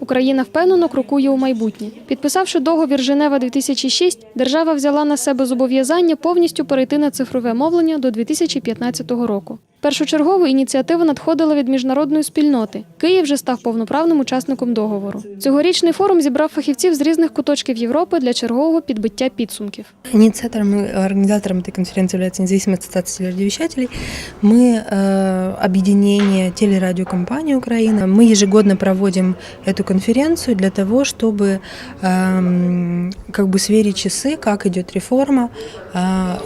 Україна впевнено крокує у майбутнє. Підписавши договір Женева 2006, держава взяла на себе зобов'язання повністю перейти на цифрове мовлення до 2015 року. Першочергово ініціатива надходила від міжнародної спільноти. Київ вже став повноправним учасником договору. Цьогорічний форум зібрав фахівців з різних куточків Європи для чергового підбиття підсумків. Инициатором и организатором этой конференции является независимая ассоциация телерадиовещателей. Мы э, объединение телерадиокомпаний Украины. Мы ежегодно проводим эту конференцию для того, чтобы эм, как бы сверить часы, как идет реформа, э,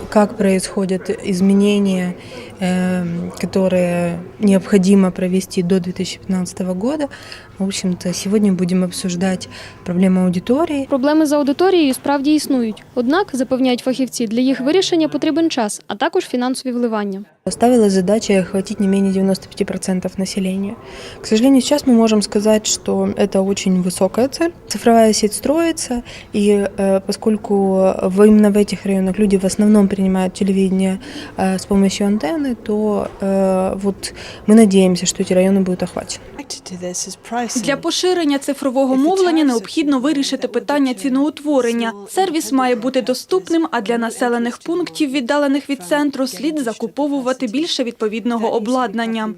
как происходят изменения, э, которые необходимо провести до 2015 года. В общем-то, сегодня будем обсуждать проблему аудитории, Проблеми з аудиторією справді існують. Однак, запевняють фахівці, для їх вирішення потрібен час, а також фінансові вливання. Ставилась задача охватить не менее 95% населения. К сожалению, сейчас мы можем сказать, что это очень высокая цель. Цифровая сеть строится, и э, поскольку в, именно в этих районах люди в основном принимают телевидение э, с помощью антенны, то э, вот мы надеемся, что эти районы будут охвачены. Для поширення цифрового мовлення необхідно вирішити питання ціноутворення. Сервіс має бути доступним, а для населених пунктів, віддалених від центру, слід закуповувати більше відповідного обладнання.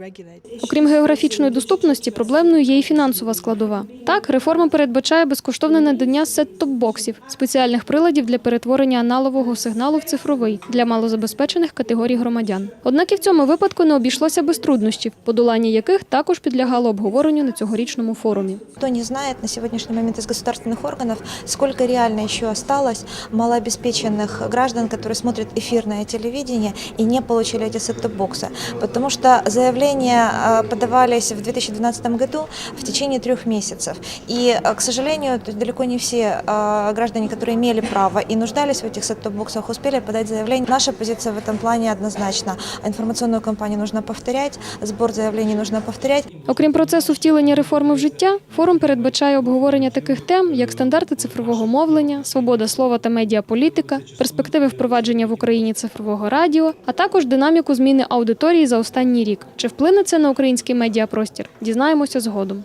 Окрім географічної доступності, проблемною є і фінансова складова. Так, реформа передбачає безкоштовне надання сет-топ-боксів, спеціальних приладів для перетворення аналогового сигналу в цифровий для малозабезпечених категорій громадян. Однак і в цьому випадку не обійшлося без труднощів, подолання яких також підлягало обговоренню на цьогорічному форумі. Кто не знает на сегодняшний момент из государственных органов, сколько реально еще осталось малообеспеченных граждан, которые смотрят эфирное телевидение и не получили эти сет-топ-боксы. Потому что заявления э, подавались в 2012 году в течение трех месяцев. И, э, к сожалению, то есть далеко не все э, граждане, которые имели право и нуждались в этих сет-топ-боксах, успели подать заявление. Наша позиция в этом плане однозначна. Информационную кампанию нужно повторять, сбор заявлений нужно повторять. Окрім процесу втілення реформи в життя, форум передбачає обговорення таких тем, як стандарти цифрового мовлення, свобода слова та медіаполітика, перспективи впровадження в Україні цифрового радіо, а також динаміку зміни аудиторії за останній рік. Чи вплине це на український медіапростір? Дізнаємося згодом.